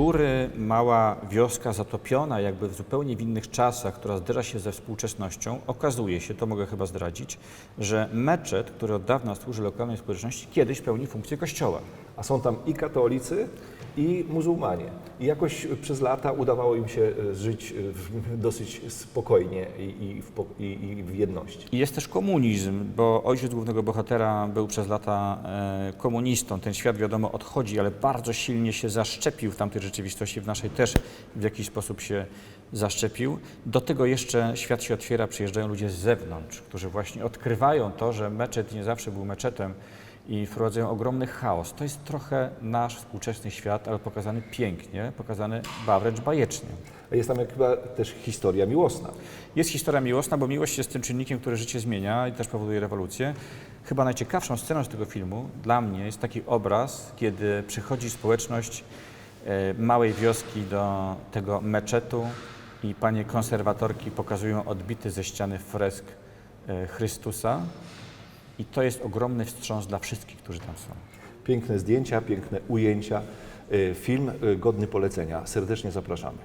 góry mała wioska zatopiona jakby w zupełnie w innych czasach, która zderza się ze współczesnością, okazuje się, to mogę chyba zdradzić, że meczet, który od dawna służy lokalnej społeczności, kiedyś pełni funkcję kościoła. A są tam i katolicy, i muzułmanie. I jakoś przez lata udawało im się e, żyć e, dosyć spokojnie i, i, i, i w jedności. I jest też komunizm, bo ojciec głównego bohatera był przez lata e, komunistą. Ten świat wiadomo odchodzi, ale bardzo silnie się zaszczepił w tamtej rzeczywistości, w naszej też w jakiś sposób się zaszczepił. Do tego jeszcze świat się otwiera, przyjeżdżają ludzie z zewnątrz, którzy właśnie odkrywają to, że meczet nie zawsze był meczetem i wprowadzają ogromny chaos. To jest trochę nasz współczesny świat, ale pokazany pięknie, pokazany ba, wręcz bajecznie. A Jest tam chyba też historia miłosna. Jest historia miłosna, bo miłość jest tym czynnikiem, który życie zmienia i też powoduje rewolucję. Chyba najciekawszą sceną z tego filmu dla mnie jest taki obraz, kiedy przychodzi społeczność e, małej wioski do tego meczetu i panie konserwatorki pokazują odbity ze ściany fresk e, Chrystusa. I to jest ogromny wstrząs dla wszystkich, którzy tam są. Piękne zdjęcia, piękne ujęcia. E, Film e, godny polecenia. Serdecznie zapraszamy.